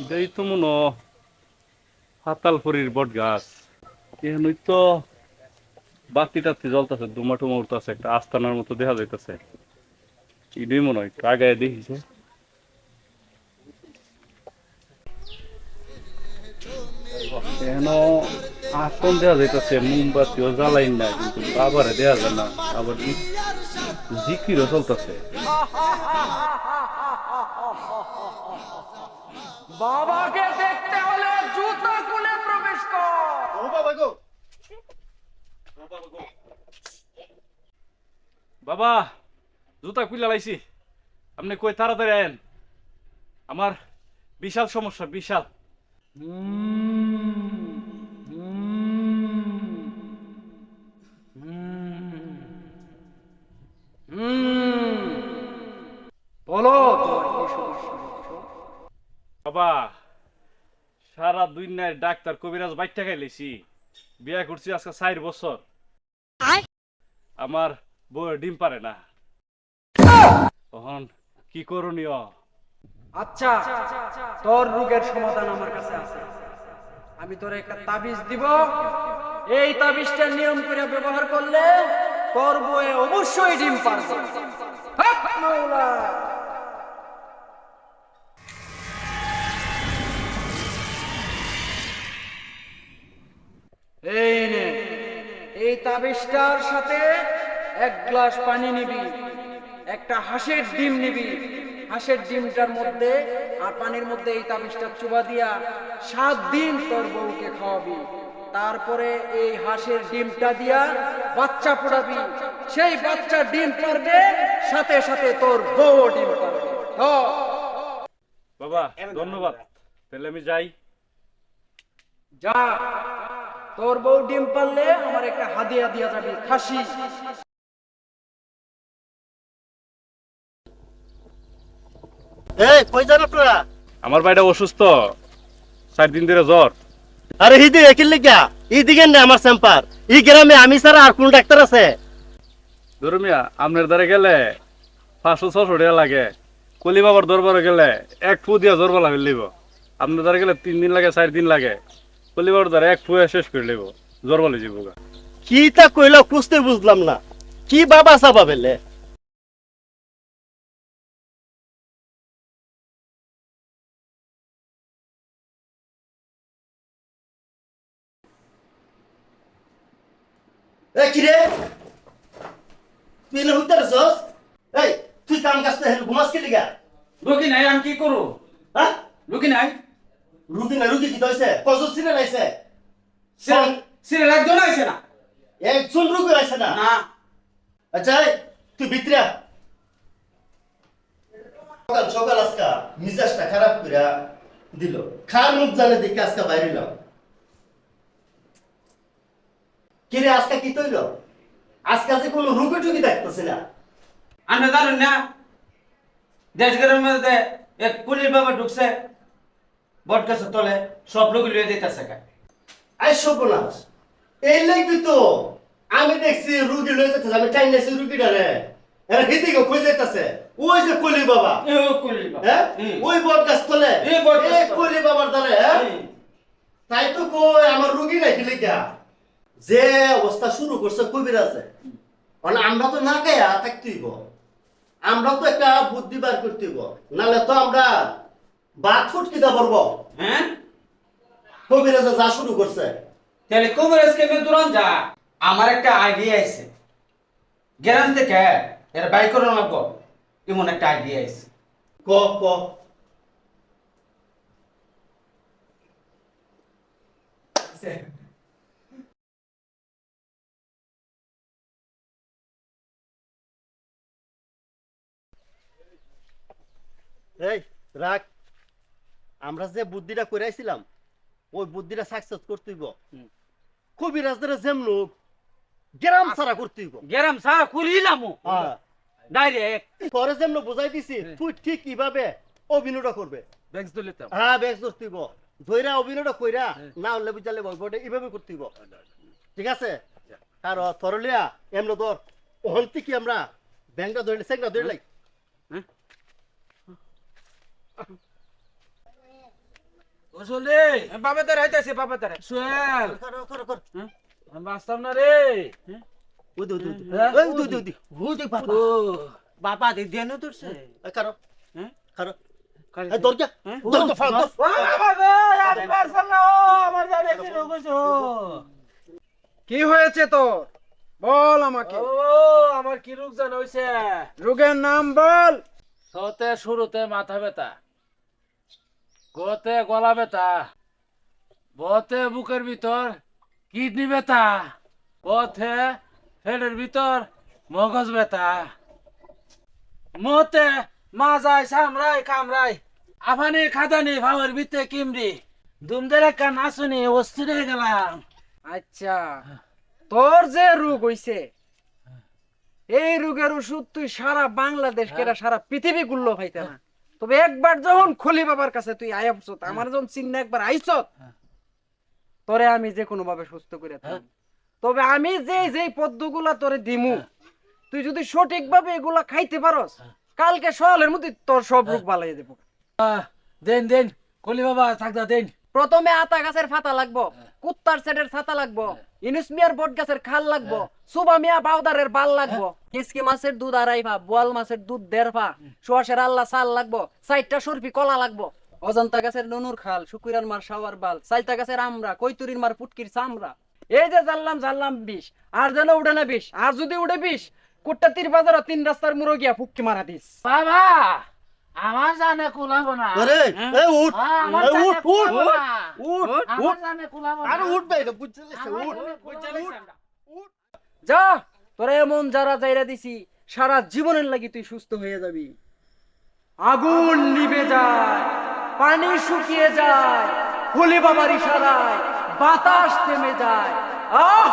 এটাই তো মনে হাতালপুরির বট গাছ এখানেই তো বাতি টাতি জ্বলতেছে দুমা টুমা উঠতেছে একটা আস্তানার মতো দেখা যাইতেছে। এটাই মনে হয় একটু আগায় দেখিছে। কেন আসন দেওয়া যাইতেছে মোমবাতিও জ্বালাই না কিন্তু আবার দেওয়া যায় না আবার জিকিরও চলতেছে। বাবাকে দেখতে হলে জুতো খুলে প্রবেশ কর। বাবা জুতা খুলে লাইছি। আপনি কই তাড়াতাড়ি আয়েন। আমার বিশাল সমস্যা বিশাল। বলো। বাবা সারা দুই ডাক্তার কবিরাজ বাইকটা খাইলেছি বিয়া করছি আজকে চার বছর। আমার বউ ডিম পারে না। তখন কি করণীয়? আচ্ছা তোর রোগের সমাধান আমার কাছে আছে। আমি তোর একটা তাবিজ দিব। এই তাবিজটা নিয়ম করে ব্যবহার করলে তোর বয়ে অবশ্যই ডিম পারবে। নে এই তাবিজটার সাথে এক গ্লাস পানি নিবি একটা হাঁসের ডিম নিবি। হাঁসের ডিমটার মধ্যে আর পানির মধ্যে এই তাবিজটা চুবা দিয়া সাত দিন তোর বউকে খাওয়াবি। তারপরে এই হাঁসের ডিমটা দিয়া বাচ্চা পোড়াবি। সেই বাচ্চা ডিম পারবে সাথে সাথে তোর বউ ডিম পারবে। বাবা ধন্যবাদ। তাহলে আমি যাই। যা। তোর বউ ডিম পারলে আমার একটা হাদিয়া দিয়া যাবি খাসি। এই কই যান আপনারা? আমার ভাইটা অসুস্থ। চার দিন ধরে জ্বর। আরে হিদি একিল লিগা ই দিগেন না আমার সেম্পার ই গ্রামে আমি ছাড়া আর কোন ডাক্তার আছে? ধরো মিয়া আপনার দ্বারা গেলে পাঁচশো ছশো টাকা লাগে। কলি বাবার দরবারে গেলে এক ফু দিয়া জ্বর বলা ফেলিব। আপনার দ্বারা গেলে তিন দিন লাগে চার দিন লাগে। কলি বাবার দ্বারা এক ফুয়ে শেষ করে লিব। জ্বর বলে যাব গা। কি তা কইলা কুস্তে বুঝলাম না। কি বাবা সাবা বেলে? এই কি রে? তুই না হুইতে রসস এই তুই কাম কাজতে হেল ঘুমাস কি লিগা? রুগী নাই আমি কি করু হ্যাঁ রুগী নাই? রুগী না রুগী কি দইছে কজন সিনে লাইছে সিরিয়াল একজন আইছে না। একজন রুগী লাইছে না? না। আচ্ছা তুই ভিতরে। সকাল সকাল আজকা মিজাজটা খারাপ করে দিল। খার মুখ জানে দেখে আজকে বাইরে এলাম কিরে আজকে কি তৈল? আজকে যে কোনো রুগী টুকি দেখতেছি না। আমরা জানেন না? দেশ গ্রামের মধ্যে এক পুলিশ বাবা ঢুকছে। বট গাছের তলে সব লোক লিয়ে আই সর্বনাশ। এই লাগবি তো। আমি দেখছি রুগী লয়ে যেতেছে আমি টাইম নেছি এরা হিদিকে কই যাইতাছে? ওই যে কলি বাবা। হ্যাঁ? ওই বট গাছ তলে। এই। কলি বাবার দ্বারে হ্যাঁ? তাই তো কই আমার রুগী নাই দিলে গা যে অবস্থা শুরু করছে কবিরাজে। মানে আমরা তো না গায়া থাকতেইব আমরা তো একটা বুদ্ধি বার করতেইব নালে তো আমরা বাদ ফুটকি দা পারব হ্যাঁ? কবিরাজে যা শুরু করছে। তাহলে কবিরাজ কেমন দূরান যা। আমার একটা আইডিয়া আছে। থেকে এর বাইক করে লাগবো। এমন একটা আইডিয়া আছে। ক ক। এই রাখ। আমরা যে বুদ্ধিটা করাইছিলাম ওই বুদ্ধিটা সাকসেস করতেইব। কবিরাজদের যেমন গ্রাম সারা করতে হইব গেরাম সারা করিলাম হ্যাঁ। ডাইরেক্ট পরে যেমন বুঝাই দিছি তুই ঠিক কীভাবে অভিনয়টা করবে? তুলিতাম হ্যাঁ হইব ধইরা অভিনয়টা কইরা না হলে বুঝালে বলব এটা এইভাবে করতে হইব ঠিক আছে? আর তরলিয়া এমন কি আমরা ব্যাংকটা ধরলে সেংটা ধরলাই ওসলে বাবা তার আইতাছে বাবা তার সোহেল। আমি বাঁচতাম না রে। দে দে? ওই দে, দে, দে। বাবা। ও বাবা দি দেন কারও? কারও কি কি হয়েছে তোর? বল আমাকে। ও আমার কি রোগ জানা হইছে? রোগের নাম বল। সতে শুরুতে মাথা ব্যথা। গতে গলা ব্যথা বতে বুকের ভিতর কিডনি ব্যথা পথে ফেলের ভিতর মগজ ব্যথা। মতে মাজাই সামরাই কামরাই আফানি খাদানি ভাবের ভিতরে কিমরি। দুমদের একটা নাচুনি অস্থির হয়ে গেলাম। আচ্ছা তোর যে রোগ হইছে, এই রোগের ওষুধ তুই সারা বাংলাদেশ কেরা সারা পৃথিবী গুলো পাইতে না। তবে একবার যখন খলি বাবার কাছে তুই আয়া পড়ছত আমার যখন চিহ্ন একবার আইছত তোরে আমি যে কোনো ভাবে সুস্থ করে থাকি তবে আমি যে যে পদ্মগুলা তোরে দিমু তুই যদি সঠিক ভাবে এগুলা খাইতে পারস কালকে সকালের মধ্যে তোর সব রোগ বালাই দেবো। দেন দেন কলি বাবা থাকদা দেন। প্রথমে আতা গাছের ফাতা লাগবো। কুত্তার সেটের ছাতা লাগবো ইনুসমিয়ার বট গাছের খাল লাগবো সুবা মিয়া বাউদারের বাল লাগবো কিসকি মাছের দুধ আড়াই ভা বোয়াল মাছের দুধ দেড় ভা সোয়াশের আল্লাহ চাল লাগবো চারটা সরফি কলা লাগবো। অজন্তা গাছের নুনুর খাল শুকুরার মার শাওয়ার বাল চাইতা গাছের আমরা কৈতুরির মার পুটকির চামড়া। এই যে জানলাম জানলাম বিষ আর যেন উঠে না বিষ আর যদি উঠে বিষ কুট্টা তীর বাজার তিন রাস্তার মুরো গিয়া ফুক্কি মারা দিস। বাবা! আমার জানে কুলাবো না আরে এই উঠ জানে উঠ উঠ উঠ জানে কুলাবো না। আরে উঠ ভাই বুঝছিস উঠ যা তোরা এমন যারা যাইরা দিছি সারা জীবনের লাগি তুই সুস্থ হয়ে যাবি আগুন নিভে যায় পানি শুকিয়ে যায় হলি বাবার ইশারায় বাতাস থেমে যায় আহ